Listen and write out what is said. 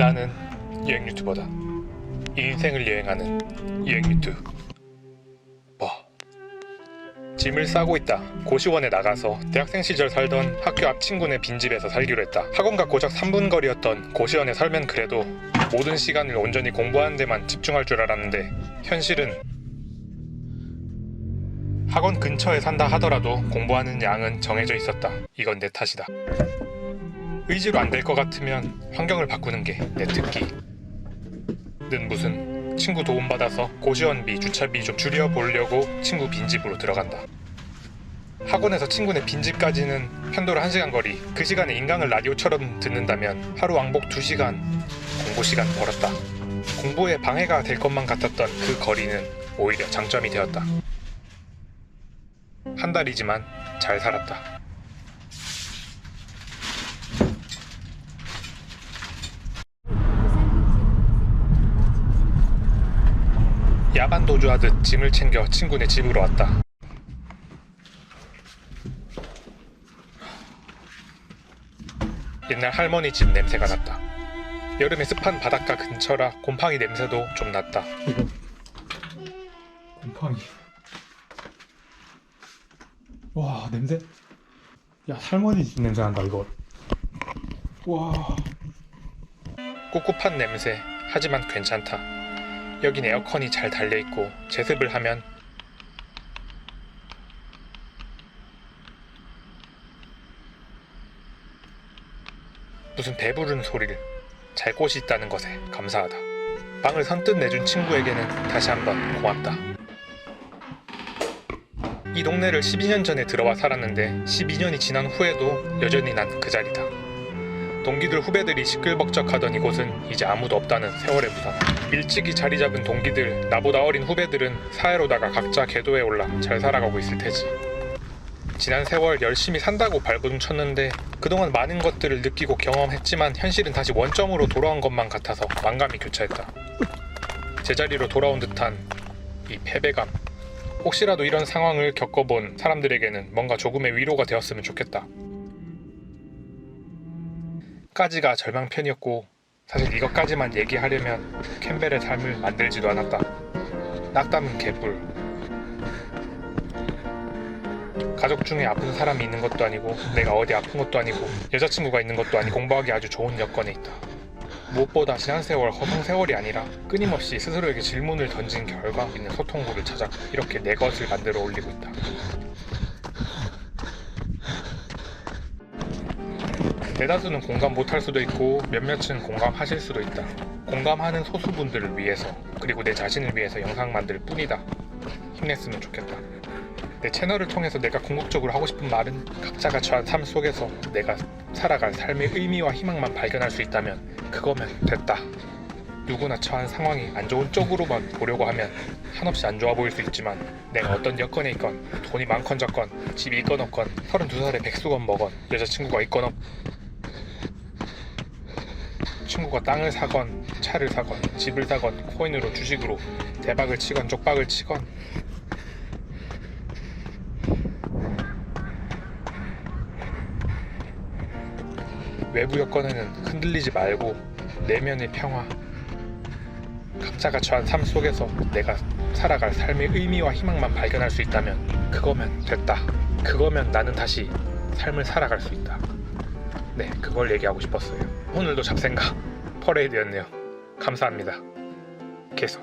나는 여행 유튜버다. 인생을 여행하는 여행 유튜버. 짐을 싸고 있다. 고시원에 나가서 대학생 시절 살던 학교 앞 친구네 빈집에서 살기로 했다. 학원과 고작 3분 거리였던 고시원에 살면 그래도 모든 시간을 온전히 공부하는 데만 집중할 줄 알았는데 현실은 학원 근처에 산다 하더라도 공부하는 양은 정해져 있었다. 이건 내 탓이다. 의지로 안 될 것 같으면 환경을 바꾸는 게 내 특기. 는 무슨 친구 도움받아서 고시원비, 주차비 좀 줄여보려고 친구 빈집으로 들어간다. 학원에서 친구네 빈집까지는 편도로 1시간 거리. 그 시간에 인강을 라디오처럼 듣는다면 하루 왕복 2시간 공부 시간 벌었다. 공부에 방해가 될 것만 같았던 그 거리는 오히려 장점이 되었다. 한 달이지만 잘 살았다. 야반 도주하듯 짐을 챙겨 친구네 집으로 왔다. 옛날 할머니 집 냄새가 났다. 여름에 습한 바닷가 근처라 곰팡이 냄새도 좀 났다. 곰팡이 와 냄새 야 할머니 집 냄새 난다 이거 와 꿉꿉한 냄새. 하지만 괜찮다. 여긴 에어컨이 잘 달려 있고 제습을 하면 무슨 배부른 소리를 잘 곳이 있다는 것에 감사하다. 방을 선뜻 내준 친구에게는 다시 한번 고맙다. 이 동네를 12년 전에 들어와 살았는데 12년이 지난 후에도 여전히 난 그 자리다. 동기들 후배들이 시끌벅적하던 이곳은 이제 아무도 없다는 세월의 부상. 일찍이 자리 잡은 동기들, 나보다 어린 후배들은 사회로다가 각자 궤도에 올라 잘 살아가고 있을 테지. 지난 세월 열심히 산다고 발버둥 쳤는데 그동안 많은 것들을 느끼고 경험했지만 현실은 다시 원점으로 돌아온 것만 같아서 만감이 교차했다. 제자리로 돌아온 듯한 이 패배감. 혹시라도 이런 상황을 겪어본 사람들에게는 뭔가 조금의 위로가 되었으면 좋겠다. 까지가 절망편이었고 사실 이것까지만 얘기하려면 캠벨의 삶을 만들지도 않았다. 낙담은 개뿔. 가족 중에 아픈 사람이 있는 것도 아니고 내가 어디 아픈 것도 아니고 여자친구가 있는 것도 아니고 공부하기 아주 좋은 여건에 있다. 무엇보다 지난 세월 허송 세월이 아니라 끊임없이 스스로에게 질문을 던진 결과 있는 소통구를 찾아 이렇게 내 것을 만들어 올리고 있다. 대다수는 공감 못할 수도 있고 몇몇은 공감하실 수도 있다. 공감하는 소수분들을 위해서 그리고 내 자신을 위해서 영상 만들 뿐이다. 힘냈으면 좋겠다. 내 채널을 통해서 내가 궁극적으로 하고 싶은 말은 각자가 처한 삶 속에서 내가 살아갈 삶의 의미와 희망만 발견할 수 있다면 그거면 됐다. 누구나 처한 상황이 안 좋은 쪽으로만 보려고 하면 한없이 안 좋아 보일 수 있지만 내가 어떤 여건에 있건 돈이 많건 적건 집이 있건 없건 32살에 백수건 뭐건 여자친구가 있건 없 친구가 땅을 사건 차를 사건 집을 사건 코인으로 주식으로 대박을 치건 쪽박을 치건. 외부 여건에는 흔들리지 말고 내면의 평화. 각자가 처한 삶 속에서 내가 살아갈 삶의 의미와 희망만 발견할 수 있다면 그거면 됐다. 그거면 나는 다시 삶을 살아갈 수 있다 네 그걸 얘기하고 싶었어요. 오늘도 잡생각 퍼레이드였네요. 감사합니다. 계속